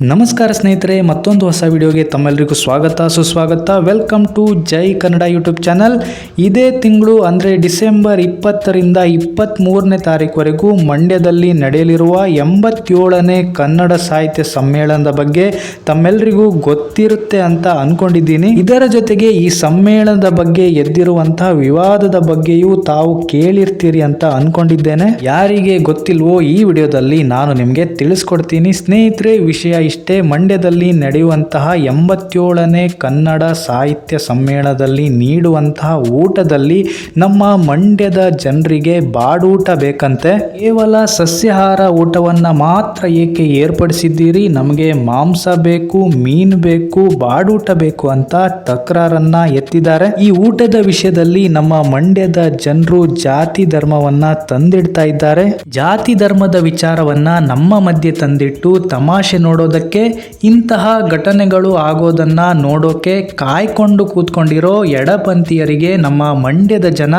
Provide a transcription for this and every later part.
ನಮಸ್ಕಾರ ಸ್ನೇಹಿತರೆ, ಮತ್ತೊಂದು ಹೊಸ ವಿಡಿಯೋಗೆ ತಮ್ಮೆಲ್ಲರಿಗೂ ಸ್ವಾಗತ, ಸುಸ್ವಾಗತ. Welcome to Jai Kannada YouTube channel. ಇದೇ ತಿಂಗಳು, ಅಂದರೆ ಡಿಸೆಂಬರ್ ಇಪ್ಪತ್ತರಿಂದ ಇಪ್ಪತ್ತ್ಮೂರನೇ ತಾರೀಕುವರೆಗೂ ಮಂಡ್ಯದಲ್ಲಿ ನಡೆಯಲಿರುವ ಎಂಬತ್ತೇಳನೇ ಕನ್ನಡ ಸಾಹಿತ್ಯ ಸಮ್ಮೇಳನದ ಬಗ್ಗೆ ತಮ್ಮೆಲ್ಲರಿಗೂ ಗೊತ್ತಿರುತ್ತೆ ಅಂತ ಅಂದ್ಕೊಂಡಿದ್ದೀನಿ ಇದರ ಜೊತೆಗೆ ಈ ಸಮ್ಮೇಳನದ ಬಗ್ಗೆ ಎದ್ದಿರುವಂತಹ ವಿವಾದದ ಬಗ್ಗೆಯೂ ತಾವು ಕೇಳಿರ್ತೀರಿ ಅಂತ ಅಂದ್ಕೊಂಡಿದ್ದೇನೆ ಯಾರಿಗೆ ಗೊತ್ತಿಲ್ವೋ ಈ ವಿಡಿಯೋದಲ್ಲಿ ನಾನು ನಿಮಗೆ ತಿಳಿಸ್ಕೊಡ್ತೀನಿ. ಸ್ನೇಹಿತರೆ, ವಿಷಯ ಇಷ್ಟೇ ಮಂಡ್ಯದಲ್ಲಿ ನಡೆಯುವಂತಹ ಎಂಬತ್ತೇಳನೇ ಕನ್ನಡ ಸಾಹಿತ್ಯ ಸಮ್ಮೇಳನದಲ್ಲಿ ನೀಡುವಂತಹ ಊಟದಲ್ಲಿ ನಮ್ಮ ಮಂಡ್ಯದ ಜನರಿಗೆ ಬಾಡೂಟ ಬೇಕಂತೆ. ಕೇವಲ ಸಸ್ಯಾಹಾರ ಊಟವನ್ನ ಮಾತ್ರ ಏಕೆ ಏರ್ಪಡಿಸಿದ್ದೀರಿ? ನಮಗೆ ಮಾಂಸ ಬೇಕು, ಮೀನು ಬೇಕು, ಬಾಡೂಟ ಬೇಕು ಅಂತ ತಕರಾರನ್ನ ಎತ್ತಿದ್ದಾರೆ. ಈ ಊಟದ ವಿಷಯದಲ್ಲಿ ನಮ್ಮ ಮಂಡ್ಯದ ಜನರು ಜಾತಿ ಧರ್ಮವನ್ನ ತಂದಿಡ್ತಾ ಇದ್ದಾರೆ. ಜಾತಿ ಧರ್ಮದ ವಿಚಾರವನ್ನ ನಮ್ಮ ಮಧ್ಯೆ ತಂದಿಟ್ಟು ತಮಾಷೆ ನೋಡೋದಕ್ಕೆ ಇಂತಹ ಘಟನೆಗಳು ಆಗೋದನ್ನ ನೋಡೋಕೆ ಕಾಯ್ಕೊಂಡು ಕೂತ್ಕೊಂಡಿರೋ ಎಡಪಂಥೀಯರಿಗೆ ನಮ್ಮ ಮಂಡ್ಯದ ಜನ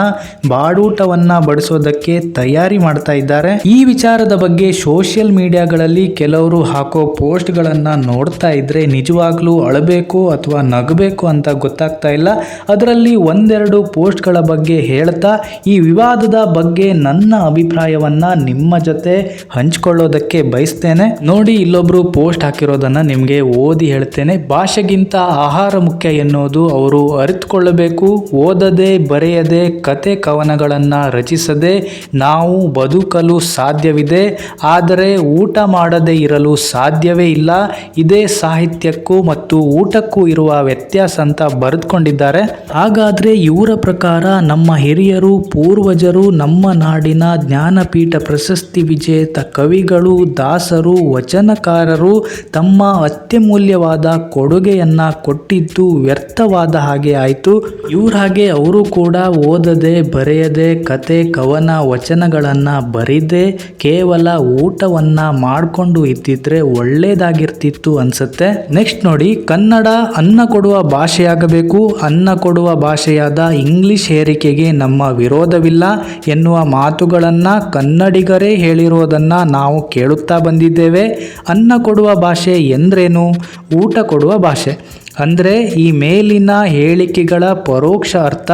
ಬಾಡೂಟವನ್ನ ಬಡಿಸೋದಕ್ಕೆ ತಯಾರಿ ಮಾಡ್ತಾ ಇದ್ದಾರೆ. ಈ ವಿಚಾರದ ಬಗ್ಗೆ ಸೋಷಿಯಲ್ ಮೀಡಿಯಾಗಳಲ್ಲಿ ಕೆಲವರು ಹಾಕೋ ಪೋಸ್ಟ್ಗಳನ್ನು ನೋಡ್ತಾ ಇದ್ರೆ ನಿಜವಾಗ್ಲೂ ಅಳಬೇಕು ಅಥವಾ ನಗಬೇಕು ಅಂತ ಗೊತ್ತಾಗ್ತಾ ಇಲ್ಲ. ಅದರಲ್ಲಿ ಒಂದೆರಡು ಪೋಸ್ಟ್ಗಳ ಬಗ್ಗೆ ಹೇಳ್ತಾ, ಈ ವಿವಾದದ ಬಗ್ಗೆ ನನ್ನ ಅಭಿಪ್ರಾಯವನ್ನ ನಿಮ್ಮ ಜೊತೆ ಹಂಚಿಕೊಳ್ಳೋದಕ್ಕೆ ಬಯಸ್ತೇನೆ. ನೋಡಿ, ಇಲ್ಲೊಬ್ರು ಪೋಸ್ಟ್ ಹಾಕಿರೋದನ್ನ ನಿಮಗೆ ಓದಿ ಹೇಳ್ತೇನೆ. ಭಾಷೆಗಿಂತ ಆಹಾರ ಮುಖ್ಯ ಎನ್ನುವುದು ಅವರು ಅರಿತುಕೊಳ್ಳಬೇಕು. ಓದದೆ, ಬರೆಯದೆ, ಕತೆ ಕವನಗಳನ್ನು ರಚಿಸದೆ ನಾವು ಬದುಕಲು ಸಾಧ್ಯವಿದೆ. ಆದರೆ ಊಟ ಮಾಡದೇ ಇರಲು ಸಾಧ್ಯವೇ ಇಲ್ಲ. ಇದೇ ಸಾಹಿತ್ಯಕ್ಕೂ ಮತ್ತು ಊಟಕ್ಕೂ ಇರುವ ವ್ಯತ್ಯಾಸ ಅಂತ ಬರೆದುಕೊಂಡಿದ್ದಾರೆ. ಹಾಗಾದರೆ ಇವರ ಪ್ರಕಾರ ನಮ್ಮ ಹಿರಿಯರು, ಪೂರ್ವಜರು, ನಮ್ಮ ನಾಡಿನ ಜ್ಞಾನಪೀಠ ಪ್ರಶಸ್ತಿ ವಿಜೇತ ಕವಿಗಳು, ದಾಸರು, ವಚನಕಾರರು ತಮ್ಮ ಅತ್ಯಮೂಲ್ಯವಾದ ಕೊಡುಗೆಯನ್ನು ಕೊಟ್ಟಿದ್ದು ವ್ಯರ್ಥವಾದ ಹಾಗೆ ಆಯಿತು. ಇವ್ರ ಹಾಗೆ ಅವರು ಕೂಡ ಓದದೆ, ಬರೆಯದೆ, ಕತೆ, ಕವನ, ವಚನಗಳನ್ನು ಬರಿದೆ, ಕೇವಲ ಊಟವನ್ನು ಮಾಡಿಕೊಂಡು ಇದ್ದಿದ್ರೆ ಒಳ್ಳೇದಾಗಿರ್ತಿತ್ತು ಅನಿಸುತ್ತೆ. ನೆಕ್ಸ್ಟ್ ನೋಡಿ, ಕನ್ನಡ ಅನ್ನ ಕೊಡುವ ಭಾಷೆಯಾಗಬೇಕು. ಅನ್ನ ಕೊಡುವ ಭಾಷೆಯಾದ ಇಂಗ್ಲಿಷ್ ಹೇರಿಕೆಗೆ ನಮ್ಮ ವಿರೋಧವಿಲ್ಲ ಎನ್ನುವ ಮಾತುಗಳನ್ನು ಕನ್ನಡಿಗರೇ ಹೇಳಿರೋದನ್ನು ನಾವು ಕೇಳುತ್ತಾ ಬಂದಿದ್ದೇವೆ. ಅನ್ನ ಕೊಡುವ ಭಾಷೆ ಎಂದ್ರೇನು? ಊಟ ಕೊಡುವ ಭಾಷೆ. ಅಂದರೆ ಈ ಮೇಲಿನ ಹೇಳಿಕೆಗಳ ಪರೋಕ್ಷ ಅರ್ಥ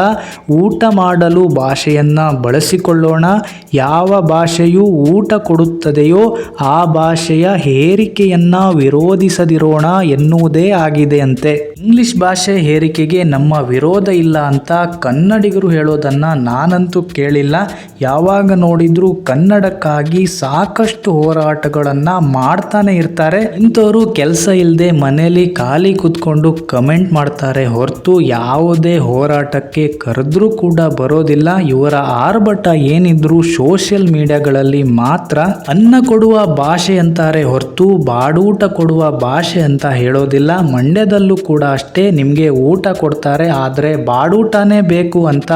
ಊಟ ಮಾಡಲು ಭಾಷೆಯನ್ನು ಬಳಸಿಕೊಳ್ಳೋಣ. ಯಾವ ಭಾಷೆಯು ಊಟ ಕೊಡುತ್ತದೆಯೋ ಆ ಭಾಷೆಯ ಹೇರಿಕೆಯನ್ನು ವಿರೋಧಿಸದಿರೋಣ ಎನ್ನುವುದೇ ಆಗಿದೆ ಅಂತೆ. ಇಂಗ್ಲಿಷ್ ಭಾಷೆ ಹೇರಿಕೆಗೆ ನಮ್ಮ ವಿರೋಧ ಇಲ್ಲ ಅಂತ ಕನ್ನಡಿಗರು ಹೇಳೋದನ್ನು ನಾನಂತೂ ಕೇಳಿಲ್ಲ. ಯಾವಾಗ ನೋಡಿದರೂ ಕನ್ನಡಕ್ಕಾಗಿ ಸಾಕಷ್ಟು ಹೋರಾಟಗಳನ್ನು ಮಾಡ್ತಾನೆ ಇರ್ತಾರೆ. ಇಂಥವರು ಕೆಲಸ ಇಲ್ಲದೆ ಮನೆಯಲ್ಲಿ ಖಾಲಿ ಕೂತ್ಕೊಂಡು ಕಮೆಂಟ್ ಮಾಡ್ತಾರೆ ಹೊರತು ಯಾವುದೇ ಹೋರಾಟಕ್ಕೆ ಕರೆದ್ರೂ ಕೂಡ ಬರೋದಿಲ್ಲ. ಇವರ ಆರ್ಭಟ ಏನಿದ್ರು ಸೋಷಿಯಲ್ ಮೀಡಿಯಾಗಳಲ್ಲಿ ಮಾತ್ರ ಅನ್ನ ಕೊಡುವ ಭಾಷೆ ಅಂತಾರೆ ಹೊರತು ಬಾಡೂಟ ಕೊಡುವ ಭಾಷೆ ಅಂತ ಹೇಳೋದಿಲ್ಲ. ಮಂಡ್ಯದಲ್ಲೂ ಕೂಡ ಅಷ್ಟೇ ನಿಮಗೆ ಊಟ ಕೊಡ್ತಾರೆ, ಆದರೆ ಬಾಡೂಟನೇ ಬೇಕು ಅಂತ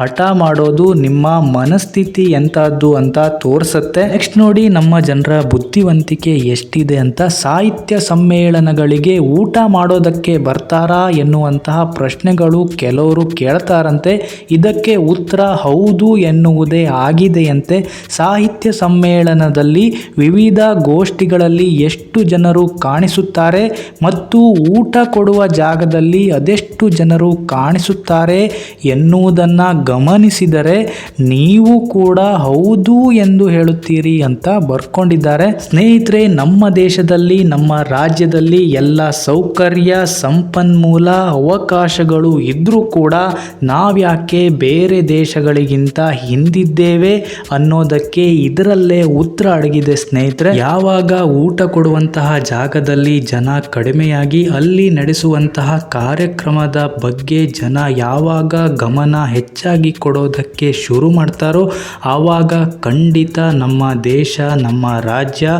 ಹಠ ಮಾಡೋದು ನಿಮ್ಮ ಮನಸ್ಥಿತಿ ಎಂಥದ್ದು ಅಂತ ತೋರಿಸುತ್ತೆ. ನೆಕ್ಸ್ಟ್ ನೋಡಿ ನಮ್ಮ ಜನರ ಬುದ್ಧಿವಂತಿಕೆ ಎಷ್ಟಿದೆ ಅಂತ ಸಾಹಿತ್ಯ ಸಮ್ಮೇಳನಗಳಿಗೆ ಊಟ ಮಾಡೋದಕ್ಕೆ ಬರ್ತಾರಾ ಎನ್ನುವಂತಹ ಪ್ರಶ್ನೆಗಳು ಕೆಲವರು ಕೇಳ್ತಾರಂತೆ. ಇದಕ್ಕೆ ಉತ್ತರ ಹೌದು ಎನ್ನುವುದೇ ಆಗಿದೆಯಂತೆ. ಸಾಹಿತ್ಯ ಸಮ್ಮೇಳನದಲ್ಲಿ ವಿವಿಧ ಗೋಷ್ಠಿಗಳಲ್ಲಿ ಎಷ್ಟು ಜನರು ಕಾಣಿಸುತ್ತಾರೆ ಮತ್ತು ಊಟ ಕೊಡುವ ಜಾಗದಲ್ಲಿ ಅದೆಷ್ಟು ಜನರು ಕಾಣಿಸುತ್ತಾರೆ ಎನ್ನುವುದನ್ನು ಗಮನಿಸಿದರೆ ನೀವು ಕೂಡ ಹೌದು ಎಂದು ಹೇಳುತ್ತೀರಿ ಅಂತ ಬರ್ಕೊಂಡಿದ್ದಾರೆ. ಸ್ನೇಹಿತರೆ, ನಮ್ಮ ದೇಶದಲ್ಲಿ, ನಮ್ಮ ರಾಜ್ಯದಲ್ಲಿ ಎಲ್ಲ ಸೌಕರ್ಯ ಸಂಪನ್ಮೂಲ ಅವಕಾಶಗಳು ಇದ್ದರೂ ಕೂಡ ನಾವ್ಯಾಕೆ ಬೇರೆ ದೇಶಗಳಿಗಿಂತ ಹಿಂದಿದ್ದೇವೆ ಅನ್ನೋದಕ್ಕೆ ಇದರಲ್ಲೇ ಉತ್ತರ ಅಡಗಿದೆ ಸ್ನೇಹಿತರೆ. ಯಾವಾಗ ಊಟ ಕೊಡುವಂತಹ ಜಾಗದಲ್ಲಿ ಜನ ಕಡಿಮೆಯಾಗಿ, ಅಲ್ಲಿ ನಡೆಸುವಂತಹ ಕಾರ್ಯಕ್ರಮದ ಬಗ್ಗೆ ಜನ ಯಾವಾಗ ಗಮನ ಹೆಚ್ಚಾಗಿ ಕೊಡೋದಕ್ಕೆ ಶುರು ಮಾಡ್ತಾರೋ, ಆವಾಗ ಖಂಡಿತ ನಮ್ಮ ದೇಶ, ನಮ್ಮ ರಾಜ್ಯ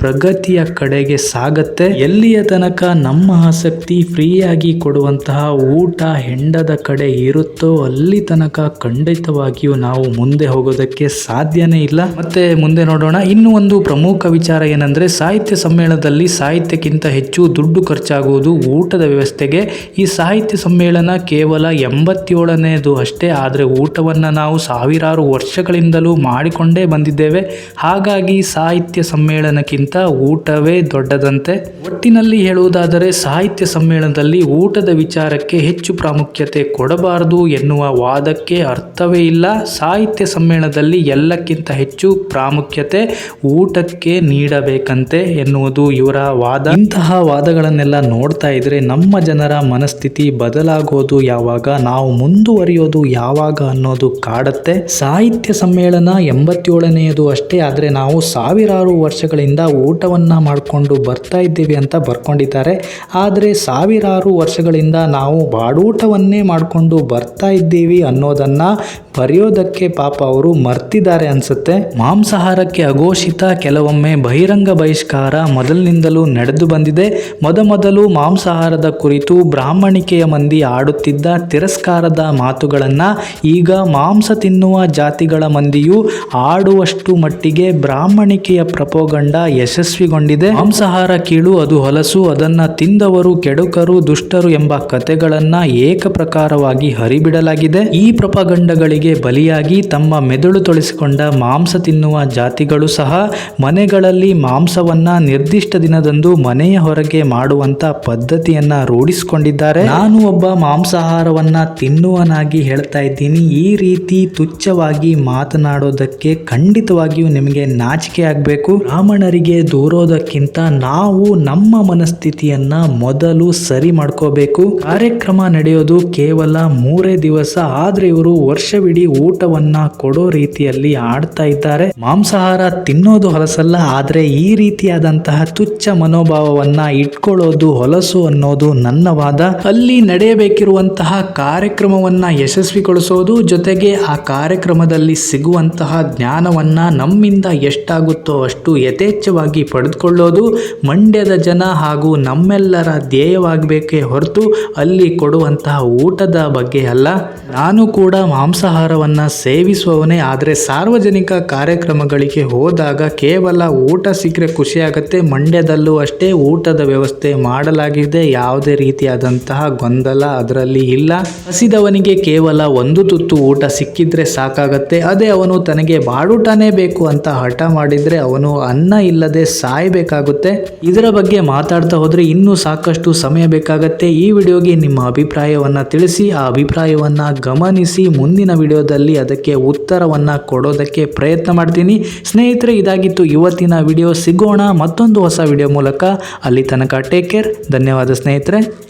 ಪ್ರಗತಿಯ ಕಡೆಗೆ ಸಾಗತ್ತೆ. ಎಲ್ಲಿಯ ತನಕ ನಮ್ಮ ಆಸಕ್ತಿ ಫ್ರೀಯಾಗಿ ಕೊಡುವಂತಹ ಊಟ ಹೆಂಡದ ಕಡೆ ಇರುತ್ತೋ ಅಲ್ಲಿ ತನಕ ಖಂಡಿತವಾಗಿಯೂ ನಾವು ಮುಂದೆ ಹೋಗೋದಕ್ಕೆ ಸಾಧ್ಯನೇ ಇಲ್ಲ. ಮತ್ತೆ ಮುಂದೆ ನೋಡೋಣ. ಇನ್ನು ಒಂದು ಪ್ರಮುಖ ವಿಚಾರ ಏನಂದ್ರೆ, ಸಾಹಿತ್ಯ ಸಮ್ಮೇಳನದಲ್ಲಿ ಸಾಹಿತ್ಯಕ್ಕಿಂತ ಹೆಚ್ಚು ದುಡ್ಡು ಖರ್ಚಾಗುವುದು ಊಟದ ವ್ಯವಸ್ಥೆಗೆ. ಈ ಸಾಹಿತ್ಯ ಸಮ್ಮೇಳನ ಕೇವಲ ಎಂಬತ್ತೇಳನೇದು ಅಷ್ಟೇ, ಆದರೆ ಊಟವನ್ನು ನಾವು ಸಾವಿರಾರು ವರ್ಷಗಳಿಂದಲೂ ಮಾಡಿಕೊಂಡೇ ಬಂದಿದ್ದೇವೆ. ಹಾಗಾಗಿ ಸಾಹಿತ್ಯ ಸಮ್ಮೇಳನಕ್ಕಿಂತ ಎಲ್ಲಕ್ಕಿಂತ ಊಟವೇ ದೊಡ್ಡದಂತೆ. ಒಟ್ಟಿನಲ್ಲಿ ಹೇಳುವುದಾದರೆ ಸಾಹಿತ್ಯ ಸಮ್ಮೇಳನದಲ್ಲಿ ಊಟದ ವಿಚಾರಕ್ಕೆ ಹೆಚ್ಚು ಪ್ರಾಮುಖ್ಯತೆ ಕೊಡಬಾರದು ಎನ್ನುವ ವಾದಕ್ಕೆ ಅರ್ಥವೇ ಇಲ್ಲ. ಸಾಹಿತ್ಯ ಸಮ್ಮೇಳನದಲ್ಲಿ ಎಲ್ಲಕ್ಕಿಂತ ಹೆಚ್ಚು ಪ್ರಾಮುಖ್ಯತೆ ಊಟಕ್ಕೆ ನೀಡಬೇಕಂತೆ ಎನ್ನುವುದು ಇವರ ವಾದ. ಇಂತಹ ವಾದಗಳನ್ನೆಲ್ಲ ನೋಡ್ತಾ ಇದ್ರೆ ನಮ್ಮ ಜನರ ಮನಸ್ಥಿತಿ ಬದಲಾಗೋದು ಯಾವಾಗ, ನಾವು ಮುಂದುವರಿಯೋದು ಯಾವಾಗ ಅನ್ನೋದು ಕಾಡತ್ತೆ. ಸಾಹಿತ್ಯ ಸಮ್ಮೇಳನ ಎಂಬತ್ತೇಳನೆಯದು ಅಷ್ಟೇ, ಆದರೆ ನಾವು ಸಾವಿರಾರು ವರ್ಷಗಳಿಂದ ಊಟವನ್ನ ಮಾಡಿಕೊಂಡು ಬರ್ತಾ ಇದ್ದೀವಿ ಅಂತ ಬರ್ಕೊಂಡಿದ್ದಾರೆ. ಆದರೆ ಸಾವಿರಾರು ವರ್ಷಗಳಿಂದ ನಾವು ಬಾಡೂಟವನ್ನೇ ಮಾಡಿಕೊಂಡು ಬರ್ತಾ ಇದ್ದೀವಿ ಅನ್ನೋದನ್ನು ಬರೆಯೋದಕ್ಕೆ ಪಾಪ ಅವರು ಮರ್ತಿದ್ದಾರೆ ಅನಿಸುತ್ತೆ. ಮಾಂಸಾಹಾರಕ್ಕೆ ಅಘೋಷಿತ ಕೆಲವೊಮ್ಮೆ ಬಹಿರಂಗ ಬಹಿಷ್ಕಾರ ಮೊದಲಿನಿಂದಲೂ ನಡೆದು ಬಂದಿದೆ. ಮೊದಮೊದಲು ಮಾಂಸಾಹಾರದ ಕುರಿತು ಬ್ರಾಹ್ಮಣಿಕೆಯ ಮಂದಿ ಆಡುತ್ತಿದ್ದ ತಿರಸ್ಕಾರದ ಮಾತುಗಳನ್ನು ಈಗ ಮಾಂಸ ತಿನ್ನುವ ಜಾತಿಗಳ ಮಂದಿಯು ಆಡುವಷ್ಟು ಮಟ್ಟಿಗೆ ಬ್ರಾಹ್ಮಣಿಕೆಯ ಪ್ರಪೋಗಂಡ ಯಶಸ್ವಿಗೊಂಡಿದೆ. ಮಾಂಸಾಹಾರ ಕೀಳು, ಅದು ಹೊಲಸು, ಅದನ್ನ ತಿಂದವರು, ಕೆಡುಕರು, ದುಷ್ಟರು ಎಂಬ ಕಥೆಗಳನ್ನ ಏಕಪ್ರಕಾರವಾಗಿ ಹರಿಬಿಡಲಾಗಿದೆ. ಈ ಪ್ರಪಗಂಡಗಳಿಗೆ ಬಲಿಯಾಗಿ ತಮ್ಮ ಮೆದುಳು ತೊಳೆಸಿಕೊಂಡ ಮಾಂಸ ತಿನ್ನುವ ಜಾತಿಗಳು ಸಹ ಮನೆಗಳಲ್ಲಿ ಮಾಂಸವನ್ನ ನಿರ್ದಿಷ್ಟ ದಿನದಂದು ಮನೆಯ ಹೊರಗೆ ಮಾಡುವಂತ ಪದ್ಧತಿಯನ್ನ ರೂಢಿಸಿಕೊಂಡಿದ್ದಾರೆ. ನಾನು ಒಬ್ಬ ಮಾಂಸಾಹಾರವನ್ನ ತಿನ್ನುವನಾಗಿ ಹೇಳ್ತಾ ಇದ್ದೀನಿ. ಈ ರೀತಿ ತುಚ್ಛವಾಗಿ ಮಾತನಾಡೋದಕ್ಕೆ ಖಂಡಿತವಾಗಿಯೂ ನಿಮಗೆ ನಾಚಿಕೆ ಆಗಬೇಕು. ಬ್ರಾಹ್ಮಣರಿಗೆ ದೂರೋದಕ್ಕಿಂತ ನಾವು ನಮ್ಮ ಮನಸ್ಥಿತಿಯನ್ನ ಮೊದಲು ಸರಿ ಮಾಡ್ಕೋಬೇಕು. ಕಾರ್ಯಕ್ರಮ ನಡೆಯೋದು ಕೇವಲ ಮೂರೇ ದಿವಸ, ಆದ್ರೆ ಇವರು ವರ್ಷವಿಡೀ ಊಟವನ್ನ ಕೊಡೋ ರೀತಿಯಲ್ಲಿ ಆಡ್ತಾ ಇದ್ದಾರೆ. ಮಾಂಸಾಹಾರ ತಿನ್ನೋದು ಹೊಲಸಲ್ಲ, ಆದ್ರೆ ಈ ರೀತಿಯಾದಂತಹ ತುಚ್ಛ ಮನೋಭಾವವನ್ನ ಇಟ್ಕೊಳ್ಳೋದು ಹೊಲಸು ಅನ್ನೋದು ನನ್ನ ವಾದ. ಅಲ್ಲಿ ನಡೆಯಬೇಕಿರುವಂತಹ ಕಾರ್ಯಕ್ರಮವನ್ನ ಯಶಸ್ವಿಗೊಳಿಸೋದು, ಜೊತೆಗೆ ಆ ಕಾರ್ಯಕ್ರಮದಲ್ಲಿ ಸಿಗುವಂತಹ ಜ್ಞಾನವನ್ನ ನಮ್ಮಿಂದ ಎಷ್ಟಾಗುತ್ತೋ ಅಷ್ಟು ಯಥೇಚ್ಛವಾಗಿ ಪಡೆದುಕೊಳ್ಳೋದು ಮಂಡ್ಯದ ಜನ ಹಾಗೂ ನಮ್ಮೆಲ್ಲರ ಧ್ಯೇಯವಾಗಬೇಕೇ ಹೊರತು ಅಲ್ಲಿ ಕೊಡುವಂತಹ ಊಟದ ಬಗ್ಗೆ ಅಲ್ಲ. ನಾನು ಕೂಡ ಮಾಂಸಾಹಾರವನ್ನು ಸೇವಿಸುವವನೇ, ಆದರೆ ಸಾರ್ವಜನಿಕ ಕಾರ್ಯಕ್ರಮಗಳಿಗೆ ಹೋದಾಗ ಕೇವಲ ಊಟ ಸಿಕ್ಕರೆ ಖುಷಿಯಾಗತ್ತೆ, ಮಂಡ್ಯದಲ್ಲೂ ಅಷ್ಟೇ ಊಟದ ವ್ಯವಸ್ಥೆ ಮಾಡಲಾಗಿದೆ. ಯಾವುದೇ ರೀತಿಯಾದಂತಹ ಗೊಂದಲ ಅದರಲ್ಲಿ ಇಲ್ಲ. ಹಸಿದವನಿಗೆ ಕೇವಲ ಒಂದು ತುತ್ತು ಊಟ ಸಿಕ್ಕಿದ್ರೆ ಸಾಕಾಗತ್ತೆ. ಅದೇ ಅವನು ತನಗೆ ಬಾಡೂಟನೇ ಬೇಕು ಅಂತ ಹಠ ಮಾಡಿದ್ರೆ ಅವನು ಅನ್ನ ಇಲ್ಲದೆ ಸಾಯಬೇಕಾಗುತ್ತೆ. ಇದರ ಬಗ್ಗೆ ಮಾತಾಡ್ತಾ ಹೋದರೆ ಇನ್ನೂ ಸಾಕಷ್ಟು ಸಮಯ ಬೇಕಾಗತ್ತೆ. ಈ ವಿಡಿಯೋಗೆ ನಿಮ್ಮ ಅಭಿಪ್ರಾಯವನ್ನ ತಿಳಿಸಿ, ಆ ಅಭಿಪ್ರಾಯವನ್ನ ಗಮನಿಸಿ. ಮುಂದಿನ ವಿಡಿಯೋದಲ್ಲಿ ಅದಕ್ಕೆ ಉತ್ತರವನ್ನ ಕೊಡೋದಕ್ಕೆ ಪ್ರಯತ್ನ ಮಾಡ್ತೀನಿ. ಸ್ನೇಹಿತರೆ, ಇದಾಗಿತ್ತು ಇವತ್ತಿನ ವಿಡಿಯೋ. ಸಿಗೋಣ ಮತ್ತೊಂದು ಹೊಸ ವಿಡಿಯೋ ಮೂಲಕ. ಅಲ್ಲಿ ತನಕ ಟೇಕ್ ಕೇರ್ ಧನ್ಯವಾದ ಸ್ನೇಹಿತರೆ.